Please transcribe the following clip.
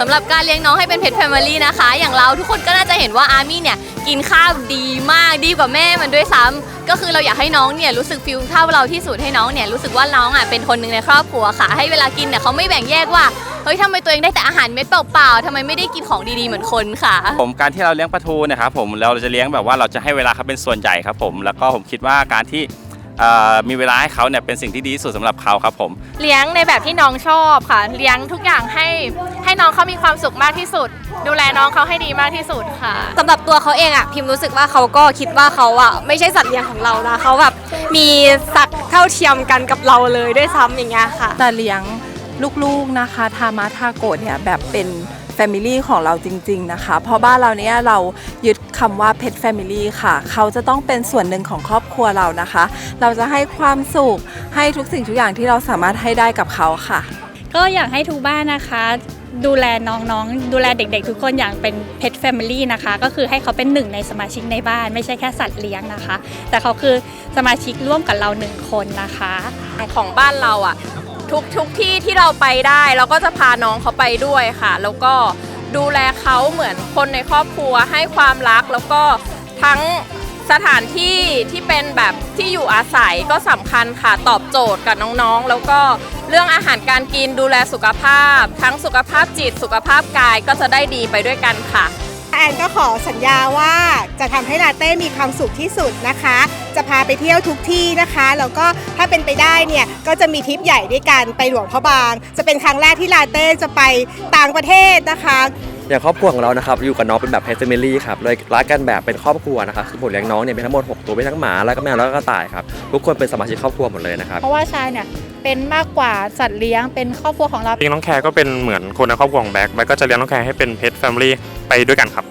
สำหรับการเลี้ยงน้องให้เป็นเพ t แฟมิลี่นะคะ อย่างเราทุกคนก็น่าจะเห็นว่าอาร์มี่เนี่ยกินข้าวดีมากดีกว่าแม่มันด้วยซ้ำก็คือเราอยากให้น้องเนี่ยรู้สึกฟิลเท่าเราที่สุดให้น้องเนี่ยรู้สึกว่าน้องอะเป็นคนหนึ่งในครอบครัวค่ะ ให้เวลากินเนี่ยเขาไม่แบ่งแยกว่าเฮ้ยทำไมตัวเองได้แต่อาหารเม็ดเปล่าๆทำไมไม่ได้กินของดีๆเหมือนคนค่ะ ผมการที่เราเลี้ยงปลาทูเนะครับผมเราจะเลี้ยงแบบว่าเราจะให้เวลาเขาเป็นส่วนใหญ่ครับผมแล้วก็ผมคิดว่าการที่ มีเวลาให้เขาเนี่ยเป็นสิ่งที่ดีที่สุดสำหรับเขาครับผม เลี้ยงในแบบที่น้องชอบค่ะ เลี้ยงทุกอย่างให้ให้น้องเขามีความสุขมากที่สุด ดูแลน้องเขาให้ดีมากที่สุดค่ะ สำหรับตัวเขาเองอะพิมรู้สึกว่าเขาก็คิดว่าเขาอะไม่ใช่สัตว์เลี้ยงของเรานะเขาแบบมีศักดิ์เท่าเทียมกันกับเราเลยด้วยซ้ำอย่างเงี้ยค่ะ จะเลี้ยงลูกๆนะคะ ทามาทาโกะเนี่ยแบบเป็น แฟมิลี่ของเราจริง ๆ นะคะ เพราะบ้านเราเนี่ยเรายึดคำว่า Pet Family ค่ะ เขาจะต้องเป็นส่วนหนึ่งของครอบครัวเรานะคะ เราจะให้ความสุขให้ทุกสิ่งทุกอย่างที่เราสามารถให้ได้กับเขาค่ะ ก็อยากให้ทุกบ้านนะคะ ดูแลน้องๆ ดูแลเด็กๆ ทุกคนอย่างเป็น pet family นะคะ ก็คือให้เขาเป็นหนึ่งในสมาชิกในบ้าน ไม่ใช่แค่สัตว์เลี้ยงนะคะ แต่เขาคือสมาชิกร่วมกับเราหนึ่งคนนะคะ ของบ้านเราอะ ทุกทุกที่ที่เราไปได้ เราก็จะพาน้องเขาไปด้วยค่ะ แล้วก็ดูแลเขาเหมือนคนในครอบครัวให้ความรัก แล้วก็ทั้งสถานที่ที่เป็นแบบที่อยู่อาศัยก็สำคัญค่ะตอบโจทย์กับน้องๆ แล้วก็เรื่องอาหารการกินดูแลสุขภาพ ทั้งสุขภาพจิตสุขภาพกายก็จะได้ดีไปด้วยกันค่ะ แอนก็ขอสัญญาว่าจะทำให้ลาเต้มีความสุขที่สุดนะคะ จะพาไปเที่ยวทุกที่นะคะ แล้วก็ถ้าเป็นไปได้เนี่ยก็จะมีทริปใหญ่ด้วยกันไปหลวงพระบาง จะเป็นครั้งแรกที่ลาเต้จะไปต่างประเทศนะคะอย่างครอบครัวของเรานะครับอยู่กับน้องเป็นแบบ pet family ครับเลยรักกันแบบเป็นครอบครัวนะครับคือผมเลี้ยงน้องเนี่ยมีทั้งหมด 6 ตัวเป็นทั้งหมาแล้วก็แมวแล้วก็กระต่ายครับทุกคนเป็นสมาชิกครอบครัวหมดเลยนะครับเพราะว่าชายเนี่ย เป็นมากกว่าสัตว์เลี้ยงเป็นครอบครัวของเรา จริงน้องแคร์ก็เป็นเหมือนคนในครอบครัวของแบ็คแบ็คก็จะเลี้ยงน้องแคร์ให้เป็นเพ t แฟมิลี่ไปด้วยกันครับ